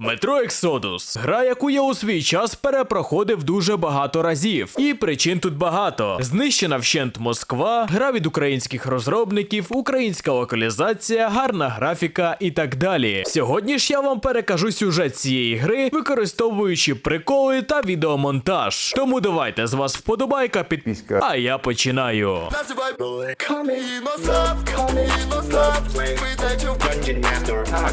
Метро Ексодус гра, яку я у свій час перепроходив дуже багато разів. І причин тут багато: знищена вщент Москва, гра від українських розробників, українська локалізація, гарна графіка і так далі. Сьогодні ж я вам перекажу сюжет цієї гри, використовуючи приколи та відеомонтаж. Тому давайте з вас вподобайка, підписка. А я починаю.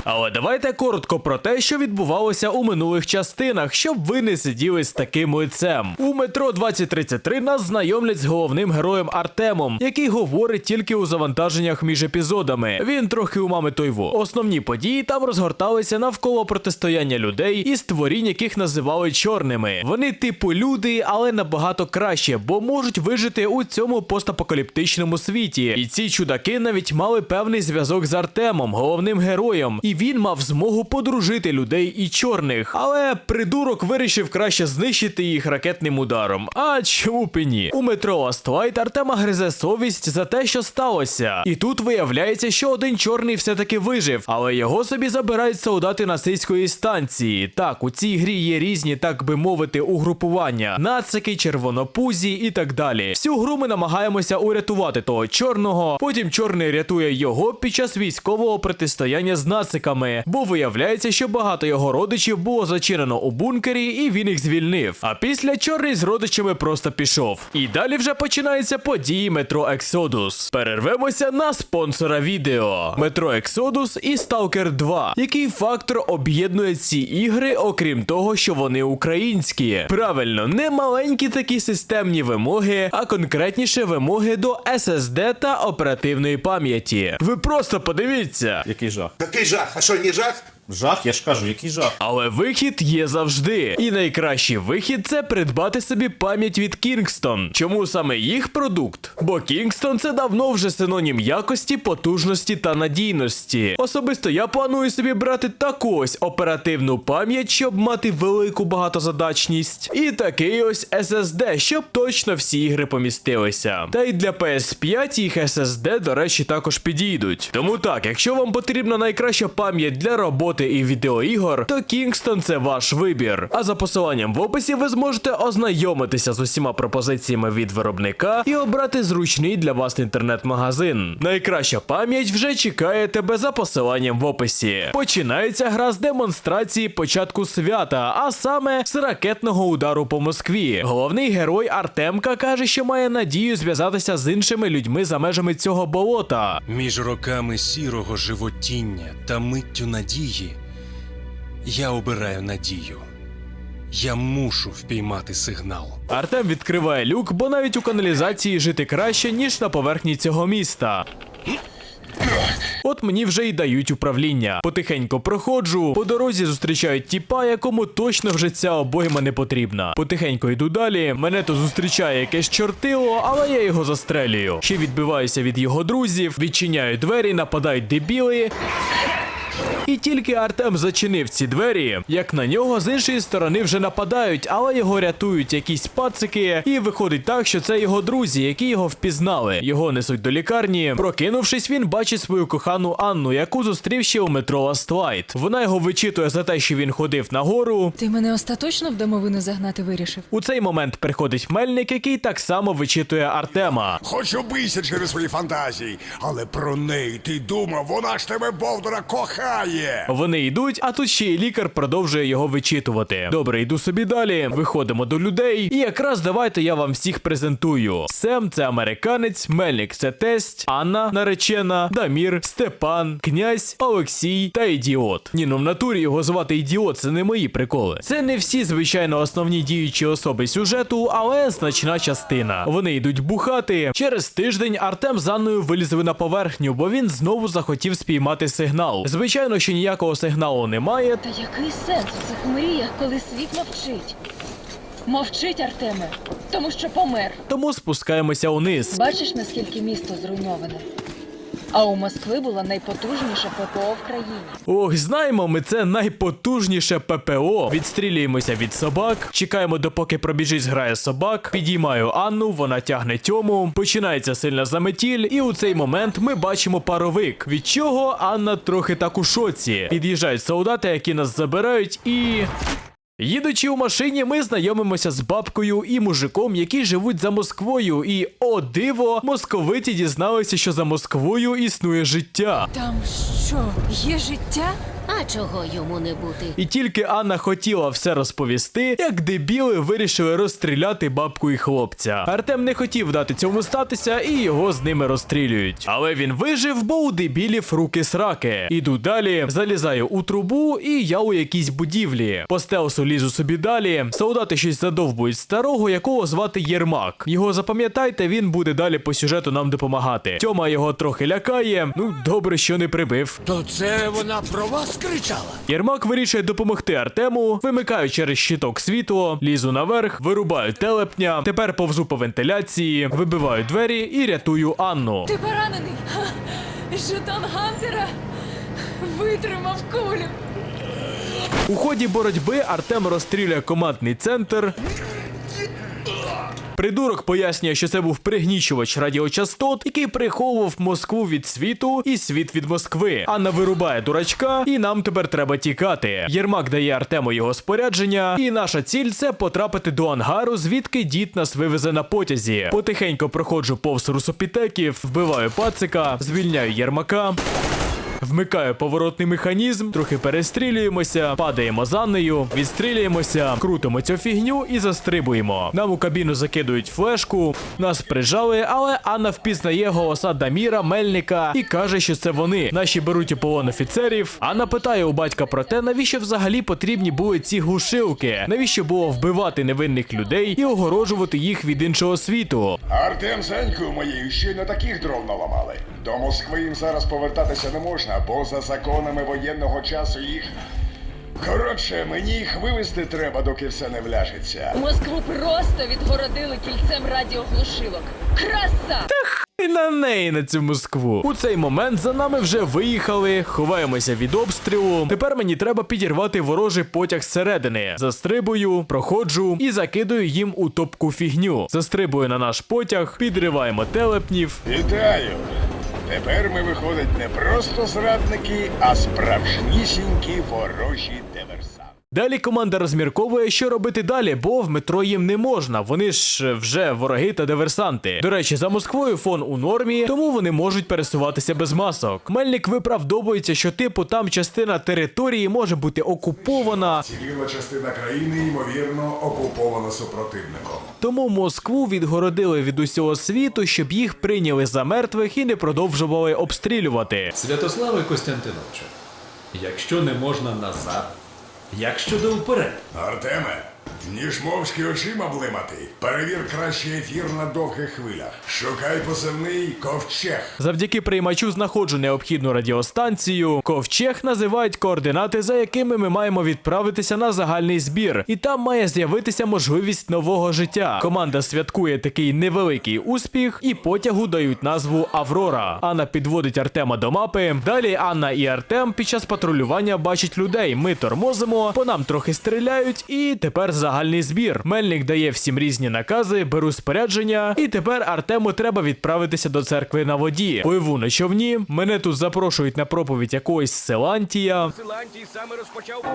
Але давайте коротко про те, що відбувалося у минулих частинах, щоб ви не сиділи з таким лицем. У метро 2033 нас знайомлять з головним героєм Артемом, який говорить тільки у завантаженнях між епізодами. Він трохи у мами тойву. Основні події там розгорталися навколо протистояння людей і створінь, яких називали чорними. Вони типу люди, але набагато краще, бо можуть вижити у цьому постапокаліптичному світі. І ці чудаки навіть мали певний зв'язок з Артемом, головним героєм, і він мав змогу подружити людей і чорних. Але придурок вирішив краще знищити їх ракетним ударом. А чому б і ні? У метро Last Артема гризе совість за те, що сталося. І тут виявляється, що один чорний все-таки вижив, але його собі забирають солдати нацистської станції. Так, у цій грі є різні, так би мовити, угрупування: нацики, червонопузі і так далі. Всю гру ми намагаємося урятувати того чорного. Потім чорний рятує його під час військового протистояння з нациками, бо виявляється, що багато його родичів було зачинено у бункері, і він їх звільнив. А після чорний з родичами просто пішов. І далі вже починаються події метро Ексодус. Перервемося на спонсора відео: Метро Ексодус і Stalker 2. Який фактор об'єднує ці ігри, окрім того, що вони українські? Правильно, не маленькі такі системні вимоги, а конкретніше вимоги до SSD та оперативної пам'яті. Ви просто подивіться. Який жах? Який жах? А що, не жах? Жах, я ж кажу, який жах. Але вихід є завжди. І найкращий вихід це придбати собі пам'ять від Kingston. Чому саме їх продукт? Бо Kingston це давно вже синонім якості, потужності та надійності. Особисто я планую собі брати таку ось оперативну пам'ять, щоб мати велику багатозадачність. І такий ось SSD, щоб точно всі ігри помістилися. Та й для PS5 їх SSD, до речі, також підійдуть. Тому так, якщо вам потрібна найкраща пам'ять для роботи і відеоігор, то Kingston це ваш вибір. А за посиланням в описі ви зможете ознайомитися з усіма пропозиціями від виробника і обрати зручний для вас інтернет-магазин. Найкраща пам'ять вже чекає тебе за посиланням в описі. Починається гра з демонстрації початку свята, а саме з ракетного удару по Москві. Головний герой Артемка каже, що має надію зв'язатися з іншими людьми за межами цього болота. Між роками сірого животіння та миттю надії я обираю надію. Я мушу впіймати сигнал. Артем відкриває люк, бо навіть у каналізації жити краще, ніж на поверхні цього міста. От мені вже й дають управління. Потихенько проходжу, по дорозі зустрічають тіпа, якому точно вже ця обойма не потрібна. Потихенько йду далі. Мене то зустрічає якесь чортило, але я його застрелюю. Ще відбиваюся від його друзів, відчиняю двері, нападають дебіли. І тільки Артем зачинив ці двері, як на нього з іншої сторони вже нападають, але його рятують якісь пацики, і виходить так, що це його друзі, які його впізнали. Його несуть до лікарні. Прокинувшись, він бачить свою кохану Анну, яку зустрів ще у метро Light. Вона його вичитує за те, що він ходив нагору. Ти мене остаточно в домовину загнати вирішив? У цей момент приходить мельник, який так само вичитує Артема. Хоч обийся через свої фантазії, але про неї ти думав, вона ж тебе Бовдора кохає. Вони йдуть, а тут ще й лікар продовжує його вичитувати. Добре, йду собі далі. Виходимо до людей. І якраз давайте я вам всіх презентую. Сем це американець, Мельник це тесть, Анна наречена, Дамір, Степан, князь, Олексій та ідіот. Ні, ну в натурі його звати ідіот, це не мої приколи. Це не всі, звичайно, основні діючі особи сюжету, але значна частина. Вони йдуть бухати. Через тиждень Артем з Анною вилізли на поверхню, бо він знову захотів спіймати сигнал. Звичайно, що ніякого сигналу немає, Та який сенс у цих мріях, коли світ мовчить? Мовчить, Артеме, тому що помер. тому спускаємося униз. Бачиш, наскільки місто зруйноване? А у Москви була найпотужніша ППО в країні. Ох, знаємо, ми це найпотужніше ППО. Відстрілюємося від собак, чекаємо, допоки пробіжить зграє собак. Підіймаю Анну, вона тягне тьому. Починається сильна заметіль, і у цей момент ми бачимо паровик. Від чого Анна трохи так у шоці. Під'їжджають солдати, які нас забирають, і. Їдучи у машині, ми знайомимося з бабкою і мужиком, які живуть за Москвою. І о диво, московиті дізналися, що за Москвою існує життя. Там що, є життя? А чого йому не бути? І тільки Анна хотіла все розповісти, як дебіли вирішили розстріляти бабку і хлопця. Артем не хотів дати цьому статися, і його з ними розстрілюють. Але він вижив, бо у дебілів руки сраки. Іду далі, залізаю у трубу, і я у якійсь будівлі. По стелсу лізу собі далі. Солдати щось задовбують старого, якого звати Єрмак. Його запам'ятайте, він буде далі по сюжету нам допомагати. Тьома його трохи лякає. Ну добре, що не прибив. То це вона про вас кричала? Єрмак вирішує допомогти Артему, вимикаю через щиток світло, лізу наверх, вирубаю телепня, тепер повзу по вентиляції, вибиваю двері і рятую Анну. Ти поранений? Жетон Гантера витримав кулю. У ході боротьби Артем розстрілює командний центр. Придурок пояснює, що це був пригнічувач радіочастот, який приховував Москву від світу і світ від Москви. Анна вирубає дурачка, і нам тепер треба тікати. Єрмак дає Артему його спорядження, і наша ціль це потрапити до ангару, звідки дід нас вивезе на потязі. Потихенько проходжу повз русопітеків, вбиваю пацика, звільняю Єрмака. Вмикаю поворотний механізм, трохи перестрілюємося, падаємо за нею, відстрілюємося, крутимо цю фігню і застрибуємо. Нам у кабіну закидують флешку, нас прижали, але Анна впізнає голоса Даміра, Мельника і каже, що це вони. Наші беруть у полон офіцерів. Анна питає у батька про те, навіщо взагалі потрібні були ці глушилки, навіщо було вбивати невинних людей і огороджувати їх від іншого світу. Артем Зенькою моєю щойно таких дров наламали. До Москви їм зараз повертатися не можна, бо за законами воєнного часу їх. Коротше, мені їх вивезти треба, доки все не вляжеться. Москву просто відгородили кільцем радіоглушилок. Краса! І на неї на цю Москву. У цей момент за нами вже виїхали, ховаємося від обстрілу. Тепер мені треба підірвати ворожий потяг зсередини. Застрибую, проходжу і закидую їм у топку фігню. Застрибую на наш потяг, підриваємо телепнів. Вітаю! Тепер ми виходить не просто зрадники, а справжнісінькі ворожі диверсанти. Далі команда розмірковує, що робити далі, бо в метро їм не можна. Вони ж е, вже вороги та диверсанти. До речі, за Москвою фон у нормі, тому вони можуть пересуватися без масок. Мельник виправдовується, що типу там частина території може бути окупована, Цивільна частина країни, ймовірно, окупована супротивником. тому Москву відгородили від усього світу, щоб їх прийняли за мертвих і не продовжували обстрілювати. Святославе Костянтиновичу, якщо не можна назад, як щодо вперед? Артеме, ніж мовчки очима блимати, перевір краще ефір на довгих хвилях. Шукай позивний ковчег. Завдяки приймачу знаходжу необхідну радіостанцію. Ковчег називають координати, за якими ми маємо відправитися на загальний збір, і там має з'явитися можливість нового життя. Команда святкує такий невеликий успіх, і потягу дають назву Аврора. Анна підводить Артема до мапи. Далі Анна і Артем під час патрулювання бачать людей. Ми тормозимо, по нам трохи стріляють, і тепер загальний збір. Мельник дає всім різні накази, беру спорядження, і тепер Артему треба відправитися до церкви на воді. Пливу на човні. Мене тут запрошують на проповідь якогось Селантія. Селантій саме розпочав.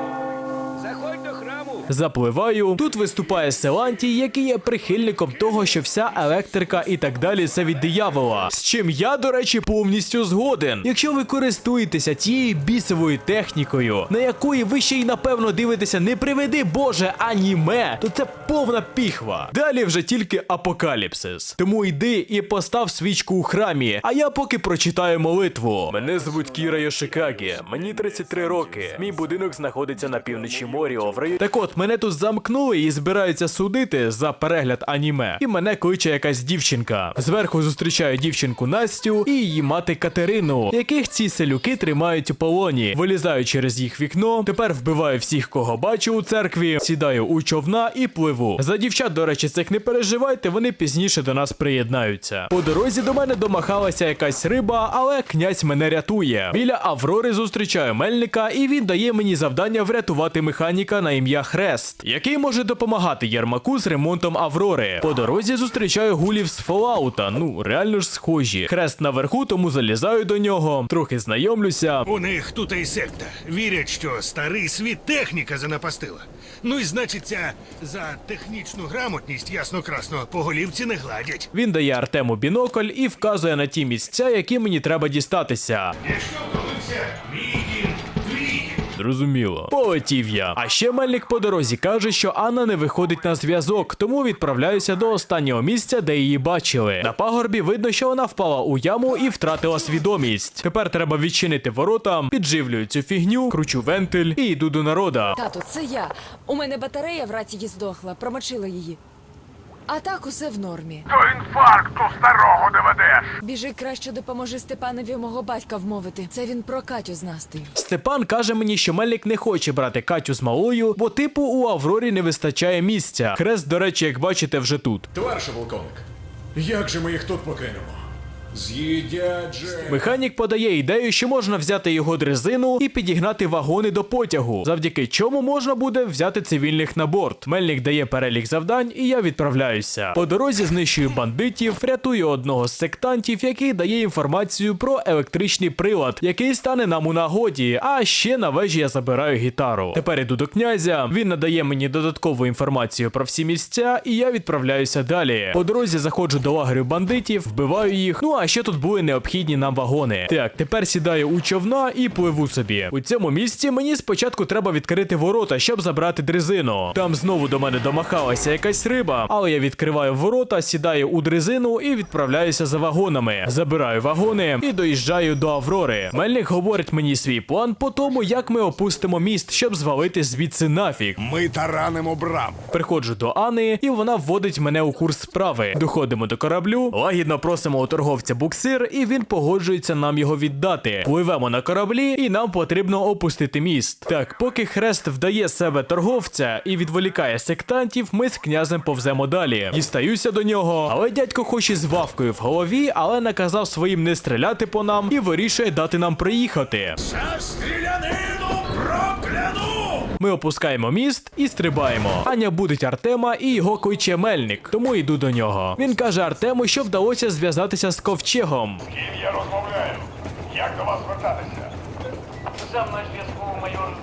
Заходь до храму. Запливаю. Тут виступає Селантій, який є прихильником того, що вся електрика і так далі це від диявола. З чим я, до речі, повністю згоден. Якщо ви користуєтеся тією бісовою технікою, на якої ви ще й напевно дивитеся, не приведи Боже аніме, то це повна піхва. Далі вже тільки апокаліпсис. Тому йди і постав свічку у храмі. А я поки прочитаю молитву. Мене звуть Кіра Йошикагі, мені 33 роки. Мій будинок знаходиться на півночі моря в районі. Так от, мене тут замкнули і збираються судити за перегляд аніме. І мене кличе якась дівчинка. Зверху зустрічаю дівчинку Настю і її мати Катерину, яких ці селюки тримають у полоні. Вилізаю через їх вікно. Тепер вбиваю всіх, кого бачу у церкві, сідаю у човна і пливу. За дівчат, до речі, цих не переживайте, вони пізніше до нас приєднаються. По дорозі до мене домахалася якась риба, але князь мене рятує. Біля Аврори зустрічаю мельника, і він дає мені завдання врятувати механіка на ім'я Хрест, який може допомагати Єрмаку з ремонтом Аврори. По дорозі зустрічаю гулів з Фоллаута. Ну реально ж схожі. Хрест наверху, тому залізаю до нього, трохи знайомлюся. У них тут і секта. Вірять, що старий світ техніка занапастила. Ну і значиться, за технічну грамотність, ясно красно, по голівці не гладять. Він дає Артему бінокль і вказує на ті місця, які мені треба дістатися. Дім. Зрозуміло. Полетів я. А ще мельник по дорозі каже, що Анна не виходить на зв'язок, тому відправляюся до останнього місця, де її бачили. На пагорбі видно, що вона впала у яму і втратила свідомість. Тепер треба відчинити ворота, підживлюю цю фігню, кручу вентиль і йду до народа. Тату, це я. У мене батарея в рації здохла, промочила її. А так усе в нормі. До інфаркту старого доведеш. Біжи краще допоможи Степанові мого батька вмовити. Це він про Катю з Настею. Степан каже мені, що мельник не хоче брати Катю з малою, бо типу у Аврорі не вистачає місця. Хрест, до речі, як бачите, вже тут. Товариш полковник, як же ми їх тут покинемо? З'їдять же. Механік подає ідею, що можна взяти його дрезину і підігнати вагони до потягу, завдяки чому можна буде взяти цивільних на борт. Мельник дає перелік завдань, і я відправляюся. По дорозі знищую бандитів, рятую одного з сектантів, який дає інформацію про електричний прилад, який стане нам у нагоді. А ще на вежі я забираю гітару. Тепер іду до князя. Він надає мені додаткову інформацію про всі місця, і я відправляюся далі. По дорозі заходжу до лагерю бандитів, вбиваю їх. Ну а ще тут були необхідні нам вагони. Так, тепер сідаю у човна і пливу собі. У цьому місці мені спочатку треба відкрити ворота, щоб забрати дрезину. Там знову до мене домахалася якась риба, але я відкриваю ворота, сідаю у дрезину і відправляюся за вагонами. Забираю вагони і доїжджаю до Аврори. Мельник говорить мені свій план по тому, як ми опустимо міст, щоб звалити звідси нафіг. Ми таранимо браму. Приходжу до Ани, і вона вводить мене у курс справи. Доходимо до кораблю, лагідно просимо у торговця буксир, і він погоджується нам його віддати. Пливемо на кораблі, і нам потрібно опустити міст. Так, поки хрест вдає себе торговця і відволікає сектантів, ми з князем повземо далі. Дістаюся до нього, але дядько хоч і з вавкою в голові, але наказав своїм не стріляти по нам і вирішує дати нам приїхати. Прокляну! Ми опускаємо міст і стрибаємо. Аня будить Артема і його кличе мельник, тому йду до нього. Він каже Артему, що вдалося зв'язатися з ковчегом. Ким я розмовляю? Як до вас звертатися? За мною зв'язку майор.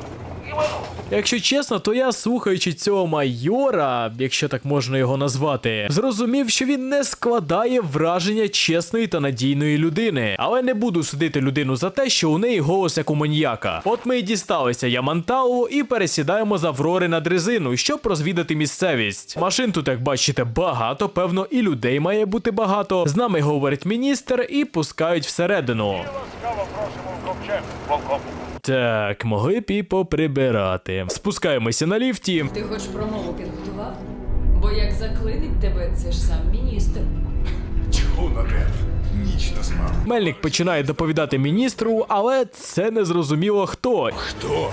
Якщо чесно, то я, слухаючи цього майора, якщо так можна його назвати, зрозумів, що він не складає враження чесної та надійної людини. Але не буду судити людину за те, що у неї голос як у маньяка. От ми й дісталися Ямантау і пересідаємо з Аврори на дрезину, щоб розвідати місцевість. Машин тут, як бачите, багато, певно, і людей має бути багато. З нами говорить міністр і пускають всередину. Ласкаво просимо в ковчег. Так, могли б і поприбирати. Спускаємося на ліфті. Ти хоч промову підготував? Бо як заклинить тебе, це ж сам міністр. Чого на тебе. Ніч не спав. Мельник починає доповідати міністру, але це не зрозуміло хто. Хто?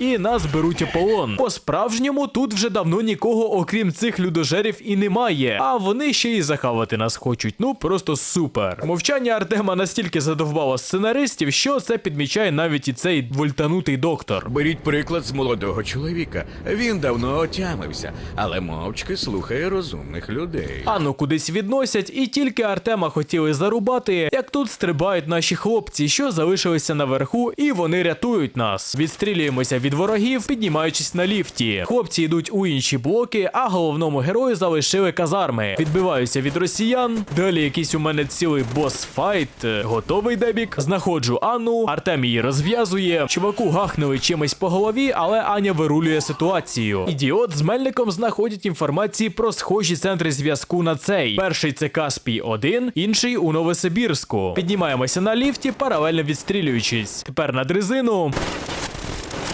І нас беруть у полон. По-справжньому тут вже давно нікого, окрім цих людожерів, і немає. А вони ще й захавати нас хочуть. Ну просто супер. Мовчання Артема настільки задовбало сценаристів, що це підмічає навіть і цей вольтанутий доктор. Беріть приклад з молодого чоловіка. Він давно отямився, але мовчки слухає розумних людей. Анну кудись відносять, і тільки Артема хотіли зарубати, як тут стрибають наші хлопці, що залишилися наверху, і вони рятують нас. Відстрілюємося від ворогів, піднімаючись на ліфті. Хлопці йдуть у інші блоки, а головному герою залишили казарми. Відбиваюся від росіян. Далі якийсь у мене цілий бос-файт. Готовий дебік. Знаходжу Анну. Артем її розв'язує. Чуваку гахнули чимось по голові, але Аня вирулює ситуацію. Ідіот з мельником знаходять інформації про схожі центри зв'язку на цей. Перший це Каспій 1 інший у Новосибірську. Піднімаємося на ліфті, паралельно відстрілюючись. Тепер на дрезину.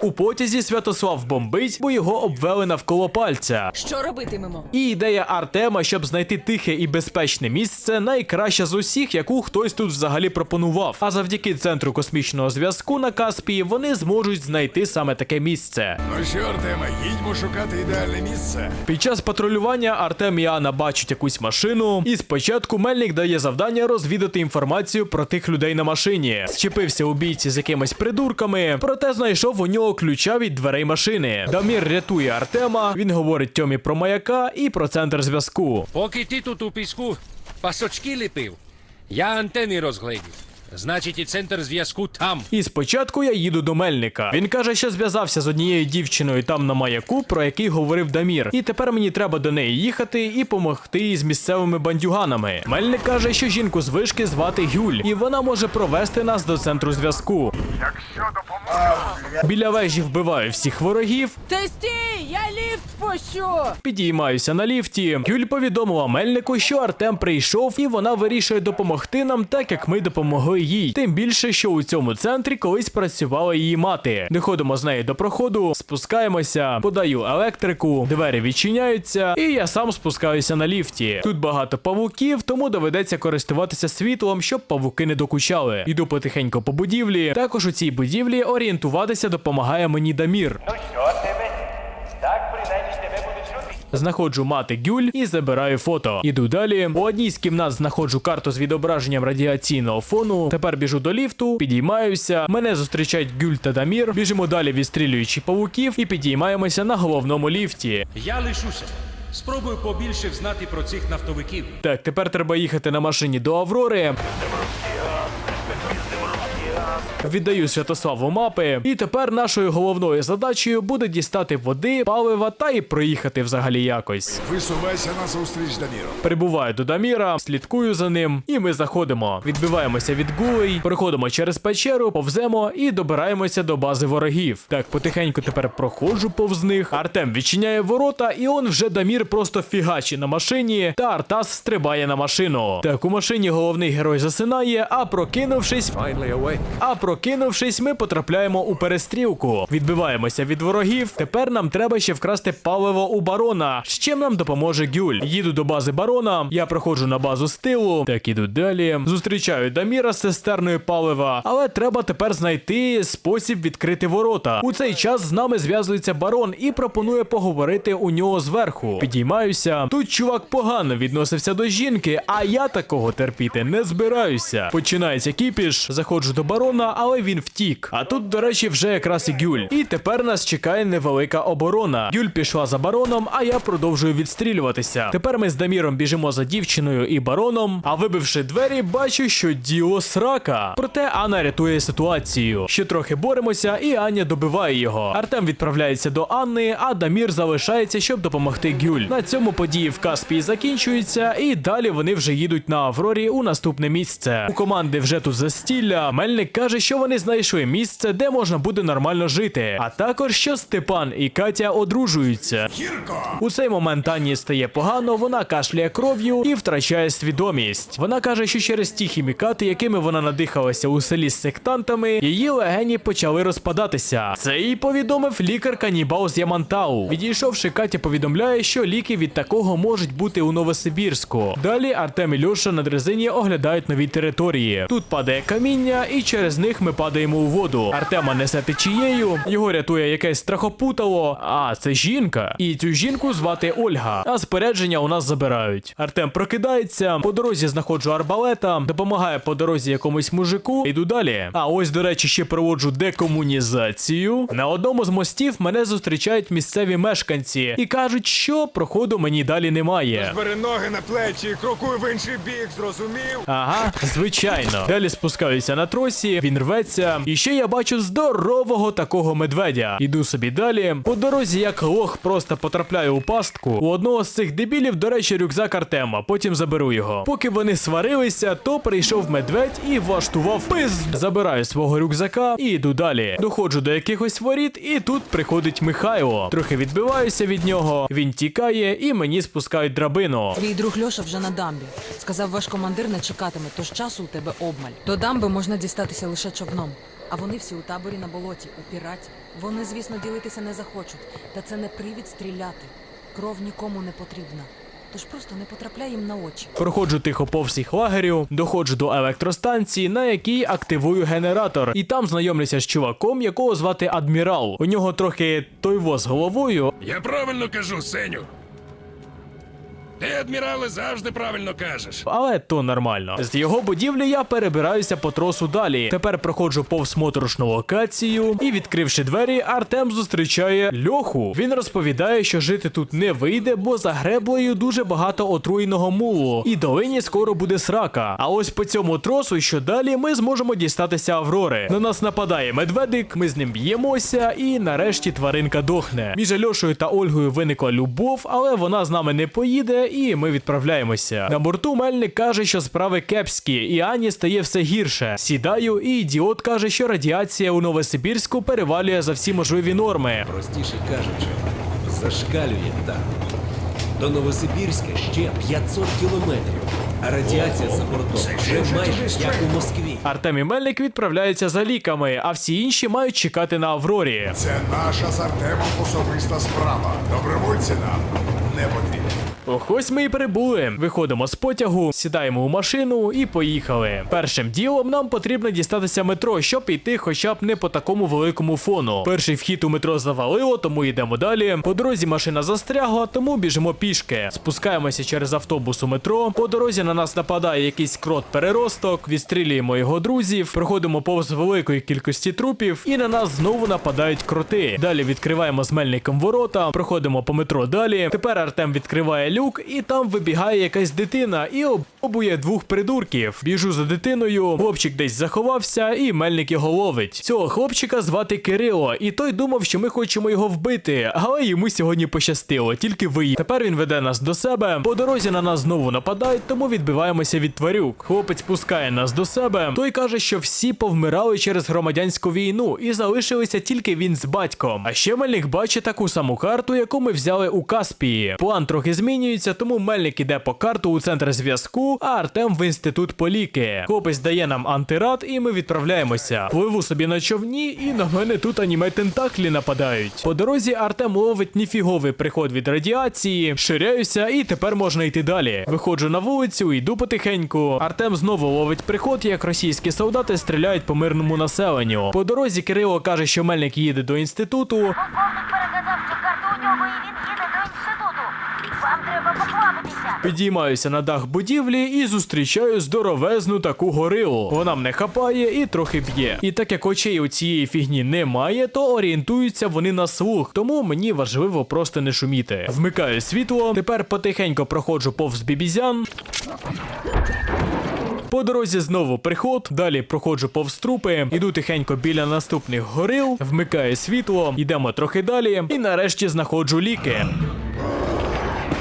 У потязі Святослав бомбить, бо його обвели навколо пальця. Що робитимемо? І ідея Артема, щоб знайти тихе і безпечне місце, найкраща з усіх, яку хтось тут взагалі пропонував. А завдяки центру космічного зв'язку на Каспії вони зможуть знайти саме таке місце. Ну що, Артеме, їдьмо шукати ідеальне місце. Під час патрулювання Артем і Анна бачать якусь машину, і спочатку Мельник дає завдання розвідати інформацію про тих людей на машині. Зчепився у бійці з якимись придурками, проте знайшов у нього ключа від дверей машини. Дамір рятує Артема. Він говорить Тьомі про маяка і про центр зв'язку. Поки ти тут у піску пасочки ліпив, я антени розгледів. Значить, і центр зв'язку там. І спочатку я їду до Мельника. Він каже, що зв'язався з однією дівчиною там на маяку, про який говорив Дамір. І тепер мені треба до неї їхати і помогти їй з місцевими бандюганами. Мельник каже, що жінку з вишки звати Гюль, і вона може провести нас до центру зв'язку. Біля вежі вбиваю всіх ворогів, Та стій, я спущу! підіймаюся на ліфті. Гюль повідомила Мельнику, що Артем прийшов, і вона вирішує допомогти нам, так як ми допомогли їй. Тим більше, що у цьому центрі колись працювала її мати. Доходимо з нею до проходу, спускаємося, подаю електрику, двері відчиняються, і я сам спускаюся на ліфті. Тут багато павуків, тому доведеться користуватися світлом, щоб павуки не докучали. Іду потихеньку по будівлі. Також у цій будівлі орієнтуватися допомагає мені Дамір. Знаходжу мати Гюль і забираю фото. Іду далі. У одній з кімнат знаходжу карту з відображенням радіаційного фону. Тепер біжу до ліфту, підіймаюся. Мене зустрічають Гюль та Дамір. Біжимо далі, відстрілюючи павуків, і підіймаємося на головному ліфті. Я лишуся. Спробую побільше знати про цих нафтовиків. Так, тепер треба їхати на машині до Аврори. Віддаю Святославу мапи, і тепер нашою головною задачею буде дістати води, палива та і проїхати взагалі якось. Висувайся на зустріч Даміру. Прибуваю до Даміра, слідкую за ним, і ми заходимо. Відбиваємося від гулей, проходимо через печеру, повземо і добираємося до бази ворогів. Так, потихеньку тепер проходжу повз них. Артем відчиняє ворота, і он вже Дамір просто фігачі на машині, та Артас стрибає на машину. Так, у машині головний герой засинає, а прокинувшись, а прокинувшись, ми потрапляємо у перестрілку. Відбиваємося від ворогів. Тепер нам треба ще вкрасти паливо у барона. З чим нам допоможе Гюль. Їду до бази барона. Я проходжу на базу з тилу. Так іду далі. Зустрічаю Даміра з цистерною палива. Але треба тепер знайти спосіб відкрити ворота. У цей час з нами зв'язується барон і пропонує поговорити у нього зверху. Підіймаюся. Тут чувак погано відносився до жінки, а я такого терпіти не збираюся. Починається кіпіш. Заходжу до барона, але він втік. А тут, до речі, вже якраз і Гюль. І тепер нас чекає невелика оборона. Гюль пішла за бароном, а я продовжую відстрілюватися. Тепер ми з Даміром біжимо за дівчиною і бароном. А вибивши двері, бачу, що діло срака. Проте Анна рятує ситуацію. Ще трохи боремося, і Аня добиває його. Артем відправляється до Анни, а Дамір залишається, щоб допомогти Гюль. На цьому події в Каспії закінчуються, і далі вони вже їдуть на Аврорі у наступне місце. У команди вже тут застілля. Мельник каже, що вони знайшли місце, де можна буде нормально жити. А також що Степан і Катя одружуються. У цей момент Анні стає погано, вона кашляє кров'ю і втрачає свідомість. Вона каже, що через ті хімікати, якими вона надихалася у селі з сектантами, її легені почали розпадатися. Це їй повідомив лікар канібал з Ямантау. Відійшовши, Катя повідомляє, що ліки від такого можуть бути у Новосибірську. Далі Артем і Льоша на дрезині оглядають нові території. Тут падає каміння, і через них ми падаємо у воду. Артема несе течією, його рятує якесь страхопутало. А це жінка. І цю жінку звати Ольга. А спорядження у нас забирають. Артем прокидається. По дорозі знаходжу арбалета, допомагає по дорозі якомусь мужику. Йду далі. А ось, до речі, ще проводжу декомунізацію. На одному з мостів мене зустрічають місцеві мешканці і кажуть, що проходу мені далі немає. Бери ноги на плечі і крокуй в інший бік, зрозумів? Ага, звичайно. Далі спускаюся на тросі, він рветься. І ще я бачу здорового такого медведя. Іду собі далі. По дорозі, як лох, просто потрапляю у пастку. У одного з цих дебілів, до речі, рюкзак Артема. Потім заберу його. Поки вони сварилися, то прийшов медведь і влаштував пизд. Забираю свого рюкзака і йду далі. Доходжу до якихось воріт, і тут приходить Михайло. Трохи відбиваюся від нього. Він тікає, і мені спускають драбину. Твій друг Льоша вже на дамбі. Сказав, ваш командир не чекатиме, тож часу у тебе обмаль. До дамби можна дістатися лише човном. А вони всі у таборі на болоті, у піраті. Вони, звісно, ділитися не захочуть, та це не привід стріляти. Кров нікому не потрібна. Тож просто не потрапляй їм на очі. Проходжу тихо по всіх лагерю, доходжу до електростанції, на якій активую генератор, і там знайомлюся з чуваком, якого звати Адмірал. У нього трохи той воз головою, Я правильно кажу, Сеню. Ти, адмірале, завжди правильно кажеш. але то нормально. З його будівлі я перебираюся по тросу далі. Тепер проходжу повз моторошну локацію, і відкривши двері, Артем зустрічає льоху. Він розповідає, що жити тут не вийде, бо за греблею дуже багато отруєного мулу, і долині скоро буде срака. А ось по цьому тросу, що далі, ми зможемо дістатися Аврори. На нас нападає медведик, ми з ним б'ємося, і нарешті тваринка дохне. Між Альошою та Ольгою виникла любов, але вона з нами не поїде, і ми відправляємося. На борту Мельник каже, що справи кепські, і Ані стає все гірше. Сідаю, і ідіот каже, що радіація у Новосибірську перевалює за всі можливі норми. Простіше кажучи, зашкалює так. До Новосибірська ще 500 кілометрів, а радіація за бортом вже майже як у Москві. Артем і Мельник відправляються за ліками, а всі інші мають чекати на Аврорі. Це наша з Артемом особиста справа. Добровольці нам не потрібні. Ох, ось ми і прибули. Виходимо з потягу, сідаємо у машину і поїхали. Першим ділом нам потрібно дістатися метро, щоб йти хоча б не по такому великому фону. Перший вхід у метро завалило, тому йдемо далі. По дорозі машина застрягла, тому біжимо пішки. Спускаємося через автобус у метро. По дорозі на нас нападає якийсь крот-переросток, відстрілюємо його друзів, проходимо повз великої кількості трупів, і на нас знову нападають кроти. Далі відкриваємо з мельником ворота, проходимо по метро далі. Тепер Артем відкриває люк, і там вибігає якась дитина. І обує двох придурків. Біжу за дитиною, хлопчик десь заховався, і мельник його ловить. Цього хлопчика звати Кирило, і той думав, що ми хочемо його вбити, але йому сьогодні пощастило, тільки ви. Тепер він веде нас до себе. По дорозі на нас знову нападають, тому відбиваємося від тварюк. Хлопець пускає нас до себе. Той каже, що всі повмирали через громадянську війну, і залишилися тільки він з батьком. А ще мельник бачить таку саму карту, яку ми взяли у Каспії. План трохи змінюється, тому мельник іде по карту у центр зв'язку, а Артем в інститут поліки. Хлопець дає нам антирад, і ми відправляємося. Пливу собі на човні, і на мене тут аніме тентаклі нападають. По дорозі Артем ловить ніфіговий приход від радіації, ширяюся, і тепер можна йти далі. Виходжу на вулицю, йду потихеньку. Артем знову ловить приход, як російські солдати стріляють по мирному населенню. По дорозі Кирило каже, що мельник їде до інституту. Полковник переказав, що карта у нього і він їде до інституту. Вам треба поквапитися. Підіймаюся на дах будівлі і зустрічаю здоровезну таку горилу. Вона мене хапає і трохи б'є. І так як очей у цієї фігні немає, то орієнтуються вони на слух, тому мені важливо просто не шуміти. Вмикаю світло, тепер потихенько проходжу повз бібізян. По дорозі знову приход, далі проходжу повз трупи, іду тихенько біля наступних горил, вмикаю світло, йдемо трохи далі, і нарешті знаходжу ліки.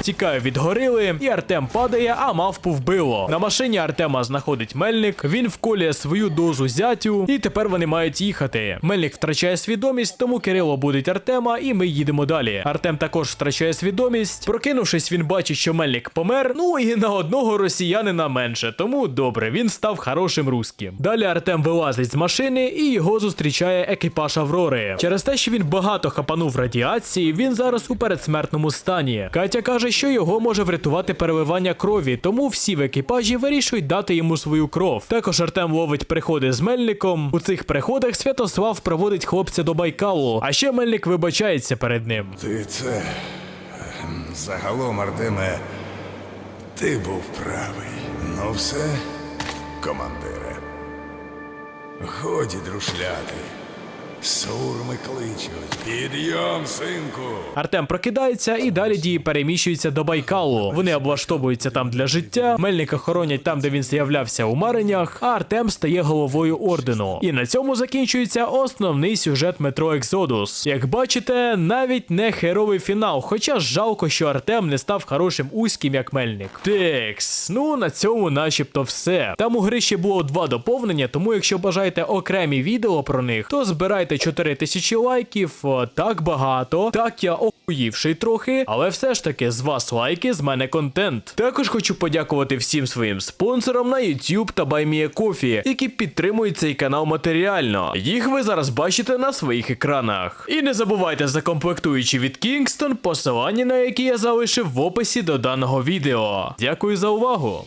Тікаю від горили, і Артем падає, а мавпу вбило. На машині Артема знаходить мельник. Він вколює свою дозу зятю, і тепер вони мають їхати. Мельник втрачає свідомість, тому Кирило будить Артема, і ми їдемо далі. Артем також втрачає свідомість. Прокинувшись, він бачить, що мельник помер. Ну і на одного росіянина менше. Тому добре, він став хорошим русським. Далі Артем вилазить з машини і його зустрічає екіпаж Аврори. Через те, що він багато хапанув радіації, він зараз у передсмертному стані. Катя каже, що його може врятувати переливання крові, тому всі в екіпажі вирішують дати йому свою кров. Також Артем ловить приходи з мельником. У цих приходах Святослав проводить хлопця до Байкалу, а ще мельник вибачається перед ним. Ти це. Загалом, Артеме, ти був правий. Ну все, командире. Годі друшляти. Сурми кличуть. Підйом, синку. Артем прокидається і далі дії переміщуються до Байкалу. Вони облаштовуються там для життя. Мельника хоронять там, де він з'являвся у маренях, а Артем стає головою ордену. І на цьому закінчується основний сюжет метро Екзодус. Як бачите, навіть не херовий фінал, хоча жалко, що Артем не став хорошим узьким, як мельник. Текс, ну на цьому начебто все. Там у гри ще було два доповнення, тому якщо бажаєте окремі відео про них, то збирайте набрати 4000 лайків. Так багато. Так я охуївший трохи, але все ж таки з вас лайки, з мене контент. Також хочу подякувати всім своїм спонсорам на YouTube та BuyMeACoffee, які підтримують цей канал матеріально. Їх ви зараз бачите на своїх екранах. І не забувайте за комплектуючі від Kingston, посилання на які я залишив в описі до даного відео. Дякую за увагу!